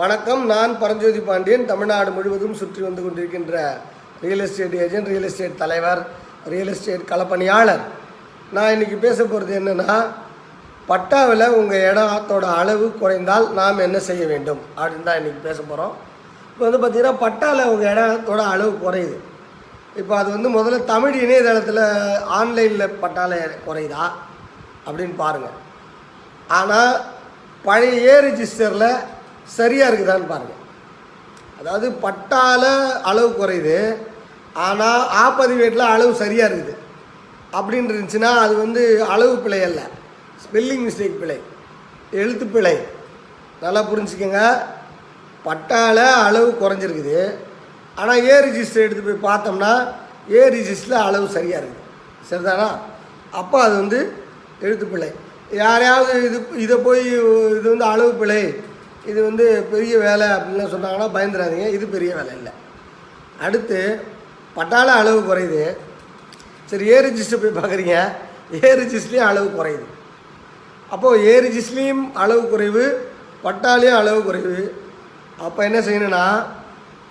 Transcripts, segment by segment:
வணக்கம். நான் பரஞ்சோதி பாண்டியன். தமிழ்நாடு முழுவதும் சுற்றி வந்து கொண்டிருக்கின்ற real estate agent real estate தலைவர் ரியல் எஸ்டேட் களப்பணியாளர். நான் இன்றைக்கி பேச போகிறது என்னென்னா பட்டாவில் உங்கள் இடத்தோட அளவு குறைந்தால் நாம் என்ன செய்ய வேண்டும்? அப்படின்னு தான் இன்றைக்கி பேச போகிறோம் இப்போ வந்து பார்த்திங்கன்னா பட்டாவில் உங்கள் இடத்தோட அளவு குறையுது. இப்போ அது வந்து முதல்ல தமிழ் இணையதளத்தில் ஆன்லைனில் பட்டால குறையுதா? அப்படின்னு பாருங்கள் ஆனால் பழைய ஏ ரிஜிஸ்டரில் சரியாக இருக்குதான்னு பாருங்கள் அதாவது பட்டால அளவு குறையுது. ஆனால் ஆப்பதிவேட்டில் அளவு சரியாக இருக்குது. அப்படின்னு இருந்துச்சுன்னா அது வந்து அளவு பிழை அல்ல. ஸ்பெல்லிங் மிஸ்டேக் பிழை. எழுத்து பிழை. நல்லா புரிஞ்சுக்கோங்க. பட்டால அளவு குறைஞ்சிருக்குது. ஆனால் ஏ ரிஜிஸ்டர் எடுத்து போய் பார்த்தோம்னா ஏ ரிஜிஸ்டரில் அளவு சரியாக இருக்குது. சரிதானா? அப்போ அது வந்து எழுத்து பிழை. யாரையாவது இது இதை போய் இது வந்து அளவு பிழை. இது வந்து பெரிய வேலை அப்படின்லாம் சொன்னாங்கன்னா பயந்துடாதீங்க இது பெரிய வேலை இல்லை. அடுத்து பட்டாள அளவு குறையுது. சரி ஏ ரிஜிஸ்டர் போய் பார்க்குறீங்க. ஏ ரிஜிஸ்ட்லேயும் அளவு குறையுது. அப்போது ஏ ரிஜிஸ்ட்லேயும் அளவு குறைவு பட்டாலையும் அளவு குறைவு. அப்போ என்ன செய்யணும்னா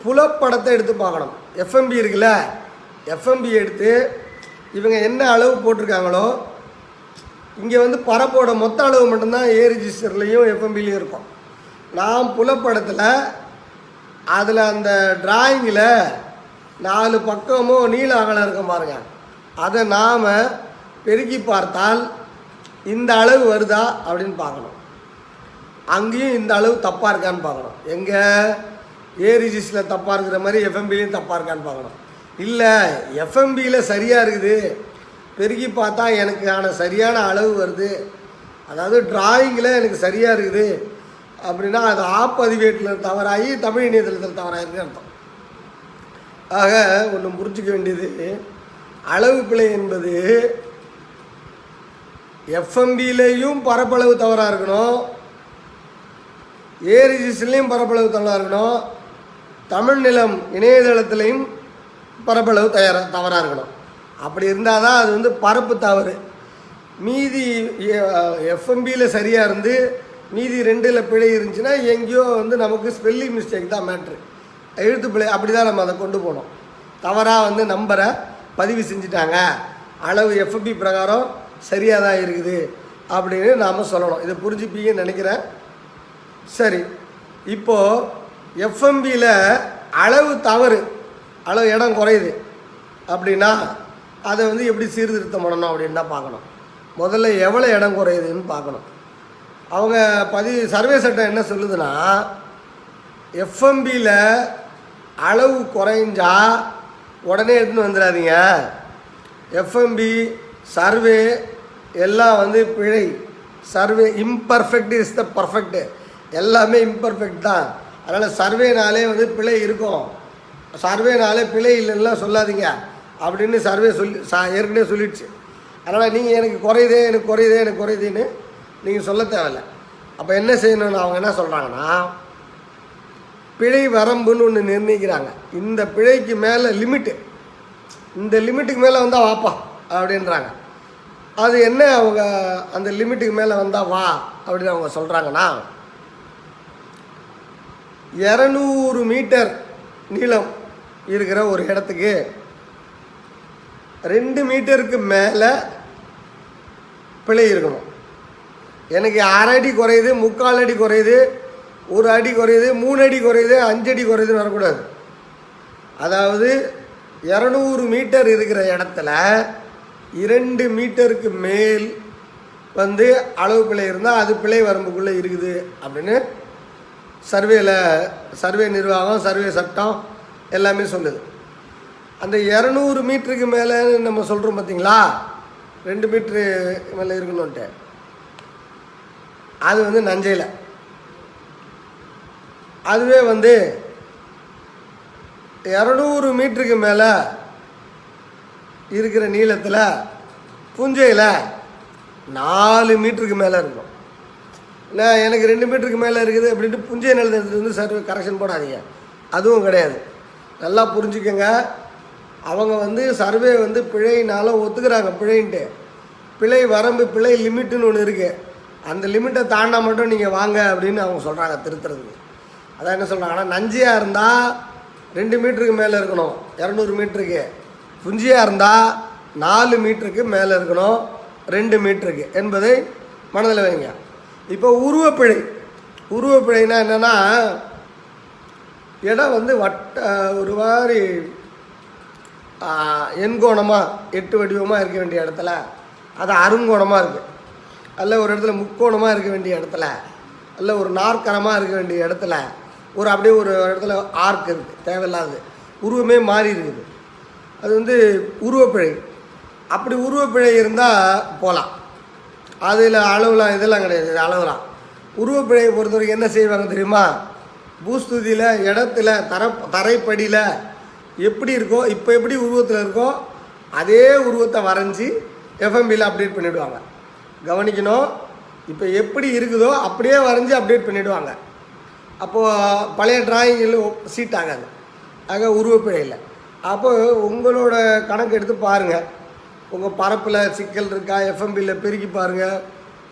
புலப்படத்தை எடுத்து பார்க்கணும். எஃப்எம்பி இருக்குல்ல எஃப்எம்பி எடுத்து இவங்க என்ன அளவு போட்டிருக்காங்களோ இங்கே வந்து பரப்போட மொத்த அளவு மட்டும்தான் ஏ ரிஜிஸ்டர்லேயும் எஃப்எம்பிலையும் இருக்கும். நான் புலப்படத்தில் அதில் அந்த டிராயிங்கில் நாலு பக்கமும் நீல அகலம் இருக்கும் பாருங்க. அதை நாம் பெருக்கி பார்த்தால் இந்த அளவு வருதா அப்படின்னு பார்க்கணும். அங்கேயும் இந்த அளவு தப்பாக இருக்கான்னு பார்க்கணும். எங்கே ஏ தப்பாக இருக்கிற மாதிரி எஃப்எம்பிலையும் தப்பாக இருக்கான்னு பார்க்கணும். இல்லை எஃப்எம்பியில் சரியாக இருக்குது. பெருக்கி பார்த்தா எனக்கான சரியான அளவு வருது. அதாவது டிராயிங்கில் எனக்கு சரியாக இருக்குது. அப்படின்னா அது ஆப்பதிவேட்டில் தவறாகி தமிழ் இணையதளத்தில் தவறாயிருக்குன்னு அர்த்தம். ஆக ஒன்று புரிஞ்சிக்க வேண்டியது அளவு பிழை என்பது எஃப்எம்பிலையும் பரப்பளவு தவறாக இருக்கணும். ஏ ரிஜிஸ்டர்லேயும் பரப்பளவு தவறாக இருக்கணும். தமிழ் நிலம் இணையதளத்துலேயும் பரப்பளவு தயார தவறாக இருக்கணும். அப்படி இருந்தால் தான் அது வந்து பரப்பு தவறு. மீதி எஃப்எம்பியில் சரியாக இருந்து மீதி ரெண்டில் பிழை இருந்துச்சுன்னா எங்கேயோ வந்து நமக்கு ஸ்பெல்லிங் மிஸ்டேக் தான் மேட்ரு எழுத்து பிழை அப்படி தான் நம்ம அதை கொண்டு போனோம். தவறாக வந்து நம்பரை பதிவு செஞ்சுட்டாங்க. அளவு எஃப்எம்பி பிரகாரம் சரியாக தான் இருக்குது அப்படின்னு நாம் சொல்லணும். இதை புரிஞ்சுப்பீங்கன்னு நினைக்கிறேன். சரி இப்போது எஃப்எம்பியில் அளவு தவறு அளவு இடம் குறையுது அப்படின்னா அதை வந்து எப்படி சீர்திருத்தம் பண்ணணும் அப்படின்னு தான் பார்க்கணும். முதல்ல எவ்வளோ இடம் குறையுதுன்னு பார்க்கணும். அவங்க பதி சர்வே சட்டம் என்ன சொல்லுதுன்னா எஃப்எம்பியில் அளவு குறைஞ்சா உடனே எடுத்துன்னு வந்துடாதீங்க. எஃப்எம்பி சர்வே எல்லாம் வந்து பிழை. Survey imperfect is the perfect எல்லாமே இம்பர்ஃபெக்ட் தான். அதனால் சர்வேனாலே வந்து பிழை இருக்கும். சர்வேனாலே பிழை இல்லைன்னா சொல்லாதீங்க. அப்படின்னு சர்வே சொல்லி சா ஏற்கனவே சொல்லிடுச்சு. அதனால் நீங்கள் எனக்கு குறையுதே எனக்கு குறையுதே எனக்கு குறையுதுன்னு நீங்கள் சொல்ல தேவையில்ல. அப்போ என்ன செய்யணும்னு அவங்க என்ன சொல்கிறாங்கன்னா பிழை வரம்புன்னு ஒன்று நிர்ணயிக்கிறாங்க. இந்த பிழைக்கு மேலே லிமிட்டு. இந்த லிமிட்டுக்கு மேலே வந்தால் வாப்பா அப்படின்றாங்க. அது என்ன அவங்க அந்த லிமிட்டுக்கு மேலே வந்தால் வா அப்படின்னு அவங்க சொல்கிறாங்கன்னா இரநூறு மீட்டர் நீளம் இருக்கிற ஒரு இடத்துக்கு ரெண்டு மீட்டருக்கு மேலே பிழை இருக்கணும். எனக்கு அரை அடி குறையுது முக்கால் அடி குறையுது ஒரு அடி குறையுது மூணு அடி குறையுது அஞ்சு அடி குறையுதுன்னு வரக்கூடாது. அதாவது இரநூறு மீட்டர் இருக்கிற இடத்துல இரண்டு மீட்டருக்கு மேல் வந்து அளவு பிழை இருந்தால் அது பிழை வரம்புக்குள்ளே இருக்குது அப்படின்னு சர்வேல சர்வே நிர்வாகம் சர்வே சட்டம் எல்லாமே சொல்லுது. அந்த இரநூறு மீட்டருக்கு மேலே நம்ம சொல்கிறோம் பார்த்தீங்களா ரெண்டு மீட்ரு மேலே இருக்கணுன்ட்டு அது வந்து நஞ்சையில். அதுவே வந்து இரநூறு மீட்டருக்கு மேலே இருக்கிற நீளத்தில் புஞ்சையில் நாலு மீட்டருக்கு மேலே இருக்கும். இல்லை எனக்கு ரெண்டு மீட்டருக்கு மேலே இருக்குது அப்படின்ட்டு புஞ்சை நிலத்தை வந்து சர்வே கரெக்ஷன் போடாதீங்க. அதுவும் கிடையாது. நல்லா புரிஞ்சுக்கோங்க. அவங்க வந்து சர்வே வந்து பிழையினால ஒத்துக்கிறாங்க பிழைன்ட்டு. பிழை வரம்பு பிழை லிமிட்டுன்னு ஒன்று இருக்குது அந்த லிமிட்டை தாண்டா மட்டும் நீங்கள் வாங்க அப்படின்னு அவங்க சொல்கிறாங்க திருத்துறதுக்கு. அதான் என்ன சொல்கிறாங்கன்னா நஞ்சியாக இருந்தால் ரெண்டு மீட்டருக்கு மேலே இருக்கணும் இரநூறு மீட்டருக்கு. புஞ்சியாக இருந்தால் நாலு மீட்டருக்கு மேலே இருக்கணும் ரெண்டு மீட்டருக்கு என்பதை மனதில் வைங்க. இப்போ உருவப்பிழை. உருவப்பிழைனா என்னென்னா இடம் வந்து வட்ட ஒரு மாதிரி எண்கோணமாக எட்டு வடிவமாக இருக்க வேண்டிய இடத்துல அது அருங்கோணமாக இருக்குது அல்ல ஒரு இடத்துல முக்கோணமாக இருக்க வேண்டிய இடத்துல அல்ல ஒரு நாற்கரமாக இருக்க வேண்டிய இடத்துல ஒரு அப்படியே ஒரு இடத்துல ஆர்க் இருக்குது தேவையில்லாதது. உருவமே மாறி இருக்குது. அது வந்து உருவப்பிழை. அப்படி உருவப்பிழை இருந்தால் போகலாம் அதில் அளவுலாம் இதெல்லாம் கிடையாது இது அளவுலாம். உருவப்பிழையை பொறுத்த வரைக்கும் என்ன செய்வாங்க தெரியுமா? பூஸ்துதியில் இடத்துல தர தரைப்படியில் எப்படி இருக்கோ இப்போ எப்படி உருவத்தில் இருக்கோ அதே உருவத்தை வரைஞ்சி எஃப்எம்பியில் அப்டேட் பண்ணிவிடுவாங்க கவனிக்கணும். இப்போ எப்படி இருக்குதோ அப்படியே வரைஞ்சி அப்டேட் பண்ணிவிடுவாங்க அப்போது பழைய டிராயிங்கில் சீட் ஆகாது. ஆக உருவப்பிழையில் அப்போது உங்களோட கணக்கு எடுத்து பாருங்கள் உங்கள் பரப்பில் சிக்கல் இருக்கா? எஃப்எம்பியில் பெருக்கி பாருங்கள்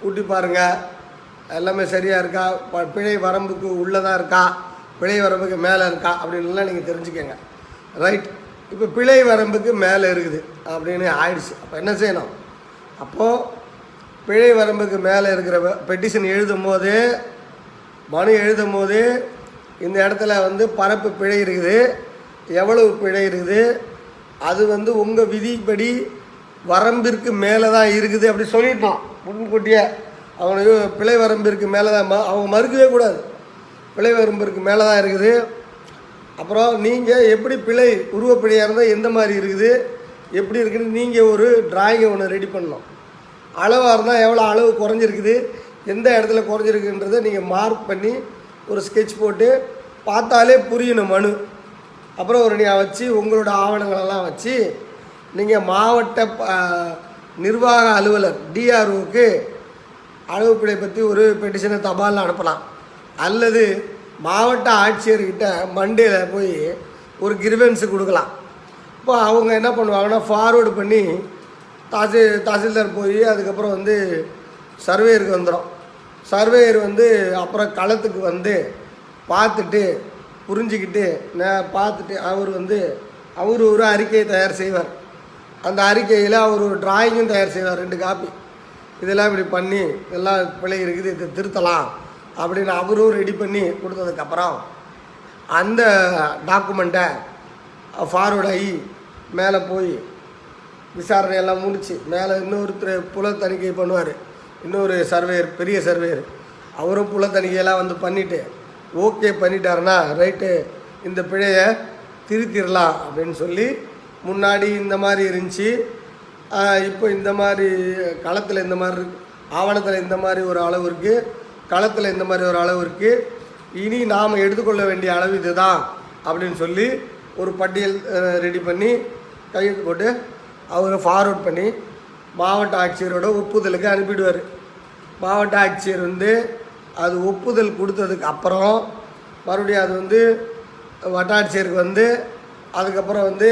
கூட்டி பாருங்கள் எல்லாமே சரியாக இருக்கா? ப- பிழை வரம்புக்கு உள்ளதாக இருக்கா? பிழை வரம்புக்கு மேலே இருக்கா? அப்படின்லாம் நீங்கள் தெரிஞ்சுக்கோங்க. ரைட் இப்போ பிழை வரம்புக்கு மேலே இருக்குது. அப்படின்னு ஆயிடுச்சு. அப்போ என்ன செய்யணும்? அப்போது பிழை வரம்புக்கு மேலே இருக்கிற பெட்டிஷன் எழுதும் போது மனு எழுதும் போது இந்த இடத்துல வந்து பரப்பு பிழை இருக்குது. எவ்வளவு பிழை இருக்குது? அது வந்து உங்கள் விதிப்படி வரம்பிற்கு மேலே தான் இருக்குது அப்படி சொல்லிட்டோம் முன்கூட்டியே அவனுக்கு பிழை வரம்பிற்கு மேலே தான் ம- அவங்க மறுக்கவே கூடாது. பிழை வரம்பிற்கு மேலே தான் இருக்குது. அப்புறம் நீங்கள் எப்படி பிழை உருவப்பிழையாக இருந்தால் எந்த மாதிரி இருக்குது? எப்படி இருக்குன்னு நீங்கள் ஒரு டிராயிங்கை ஒன்று ரெடி பண்ணணும் அளவாக இருந்தால் எவ்வளோ அளவு குறைஞ்சிருக்குது எந்த இடத்துல குறைஞ்சிருக்குன்றதை நீங்கள் மார்க் பண்ணி ஒரு ஸ்கெட்ச் போட்டு பார்த்தாலே புரியணும் மனு. அப்புறம் ஒரு நீங்கள் வச்சு உங்களோட ஆவணங்களெல்லாம் வச்சு நீங்கள் மாவட்ட ப- நிர்வாக அலுவலர் டிஆர்ஓக்கு அளவுப்பிழை பற்றி ஒரு பெட்டிஷனை தபாலில் அனுப்பலாம். அல்லது மாவட்ட ஆட்சியர்கிட்ட மண்டேல போய் ஒரு கிரிவன்ஸு கொடுக்கலாம். இப்போ அவங்க என்ன பண்ணுவாங்கன்னா ஃபார்வேர்டு பண்ணி தாசி தாசில்தார் போய் அதுக்கப்புறம் வந்து சர்வேயருக்கு வந்துடும் சர்வேயர் வந்து அப்புறம் களத்துக்கு வந்து பார்த்துட்டு புரிஞ்சுக்கிட்டு நான் பார்த்துட்டு அவர் வந்து அவர் ஒரு அறிக்கையை தயார் செய்வார். அந்த அறிக்கையில் அவர் ஒரு டிராயிங்கும் தயார் செய்வார் ரெண்டு காப்பி இதெல்லாம் இப்படி பண்ணி இதெல்லாம் பிழை இருக்குது இதை திருத்தலாம் அப்படின்னு அவரும் ரெடி பண்ணி கொடுத்ததுக்கப்புறம் அந்த டாக்குமெண்ட்டை ஃபார்வர்ட் ஆகி மேலே போய் விசாரணை எல்லாம் முடிச்சு மேலே இன்னொருத்தர் புல தணிக்கை பண்ணுவார். இன்னொரு சர்வேயர் பெரிய சர்வேயர். அவரும் புல தணிக்கையெல்லாம் வந்து பண்ணிவிட்டு ஓகே பண்ணிட்டாருன்னா ரைட்டு இந்த பிழையை திருத்திடலாம் அப்படின்னு சொல்லி முன்னாடி இந்த மாதிரி இருந்துச்சு. இப்போ இந்த மாதிரி களத்தில் இந்த மாதிரி ஆவணத்தில் இந்த மாதிரி ஒரு அளவு இருக்குது களத்தில் இந்த மாதிரி ஒரு அளவு இருக்குது இனி நாம் எடுத்துக்கொள்ள வேண்டிய அளவு இதுதான் அப்படின்னு சொல்லி ஒரு பட்டியல் ரெடி பண்ணி கையெழுத்து போட்டு அவர் ஃபார்வர்ட் பண்ணி மாவட்ட ஆட்சியரோட ஒப்புதலுக்கு அனுப்பிடுவார். மாவட்ட ஆட்சியர் வந்து அது ஒப்புதல் கொடுத்ததுக்கு அப்புறம் மறுபடியும் அது வந்து வட்டாட்சியருக்கு வந்து அதுக்கப்புறம் வந்து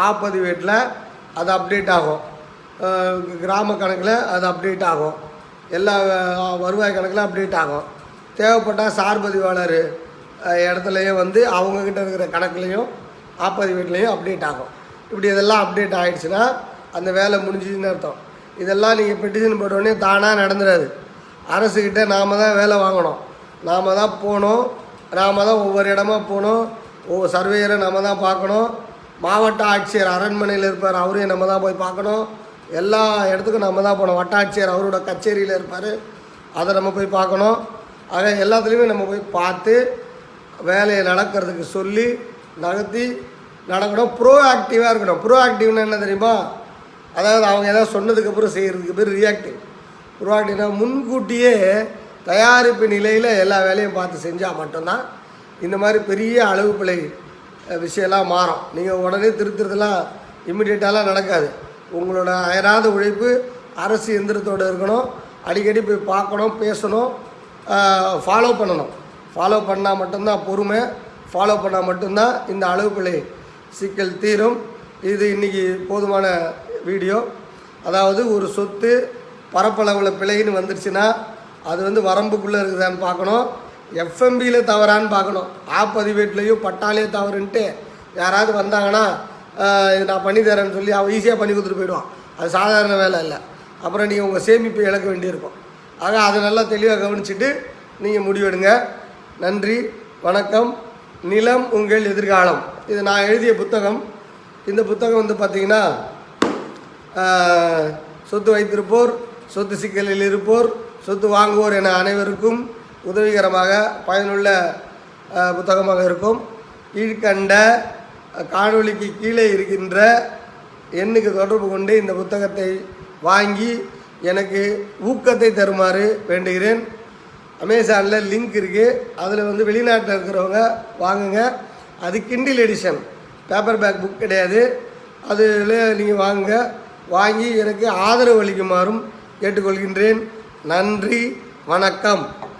ஆப்பதிவேட்டில் அது அப்டேட் ஆகும். கிராம கணக்கில் அது அப்டேட் ஆகும். எல்லா வருவாய் கணக்கில் அப்டேட் ஆகும். தேவைப்பட்டால் சார்பதிவாளர் அஹ், இடத்துலையும் வந்து அவங்கக்கிட்ட இருக்கிற கணக்குலையும் ஆப்பதிவேட்லேயும் அப்டேட் ஆகும். இப்படி இதெல்லாம் அப்டேட் ஆகிடுச்சுன்னா அந்த வேலை முடிஞ்சிதுன்னு அர்த்தம். இதெல்லாம் நீங்கள் பெட்டிஷன் போட்டோடனே தானாக நடந்துடாது அரசுக்கிட்ட நாம் தான் வேலை வாங்கணும். நாம் தான் போகணும். நாம் தான் ஒவ்வொரு இடமா போகணும். ஒவ்வொரு சர்வேயரை நம்ம தான் பார்க்கணும். மாவட்ட ஆட்சியர் அரண்மனையில் இருப்பார் அவரையும் நம்ம தான் போய் பார்க்கணும். எல்லா இடத்துக்கும் நம்ம தான் போகணும். வட்டாட்சியர் அவரோட கச்சேரியில் இருப்பார். அதை நம்ம போய் பார்க்கணும். ஆக எல்லாத்துலேயுமே நம்ம போய் பார்த்து வேலையை நடக்கிறதுக்கு சொல்லி நகர்த்தி நடக்கணும். ப்ரோ ஆக்டிவாக இருக்கணும். ப்ரோ ஆக்டிவ்னா என்ன தெரியுமா? அதாவது அவங்க ஏதாவது சொன்னதுக்கப்புறம் செய்கிறதுக்கு பேர் ரியாக்டிவ் ப்ரோ ஆக்டிவ்னா முன்கூட்டியே தயாரிப்பு நிலையில் எல்லா வேலையும் பார்த்து செஞ்சால் மட்டும்தான் இந்த மாதிரி பெரிய அளவு பிழை விஷயம்லாம் மாறும். நீங்கள் உடனே திருத்துறதுலாம் இம்மிடியட்டாலாம் நடக்காது. உங்களோட அயராத உழைப்பு அரசு எந்திரத்தோடு இருக்கணும். அடிக்கடி போய் பார்க்கணும் பேசணும் ஃபாலோ பண்ணணும். ஃபாலோ பண்ணால் மட்டும்தான் பொறுமை. ஃபாலோ பண்ணால் மட்டும்தான் இந்த அளவு பிழை சிக்கல் தீரும். இது இன்றைக்கி போதுமான வீடியோ. அதாவது ஒரு சொத்து பரப்பளவில் பிழைன்னு வந்துருச்சுன்னா அது வந்து வரம்புக்குள்ளே இருக்குதான்னு பார்க்கணும். எஃப்எம்பியில் தவறான்னு பார்க்கணும். ஆப் பதிவேட்லேயும் பட்டாலே தவறுன்ட்டு யாராவது வந்தாங்கன்னா இது நான் பண்ணி தரேன்னு சொல்லி அவன் ஈஸியாக பண்ணி கொடுத்துட்டு போயிடுவான். அது சாதாரண வேலை இல்லை. அப்புறம் நீங்கள் உங்கள் சேமிப்பு இழக்க வேண்டியிருக்கும். ஆக அதை நல்லா தெளிவாக கவனிச்சுட்டு நீங்கள் முடிவெடுங்க. நன்றி வணக்கம். நிலம் உங்கள் எதிர்காலம். இது நான் எழுதிய புத்தகம். இந்த புத்தகம் வந்து பார்த்தீங்கன்னா சொத்து வைத்திருப்போர் சொத்து சிக்கலில் இருப்போர் சொத்து வாங்குவோர் என அனைவருக்கும் உதவிகரமாக பயனுள்ள புத்தகமாக இருக்கும். கீழ்கண்ட காணொளிக்கு கீழே இருக்கின்ற எண்ணுக்கு தொடர்பு கொண்டு இந்த புத்தகத்தை வாங்கி எனக்கு ஊக்கத்தை தருமாறு வேண்டுகிறேன். அமேசானில் லிங்க் இருக்குது அதில் வந்து வெளிநாட்டில் இருக்கிறவங்க வாங்குங்க. அது Kindle edition paperback book கிடையாது. அதில் நீங்கள் வாங்க. வாங்கி எனக்கு ஆதரவு அளிக்குமாறும் கேட்டுக்கொள்கின்றேன். நன்றி. வணக்கம்.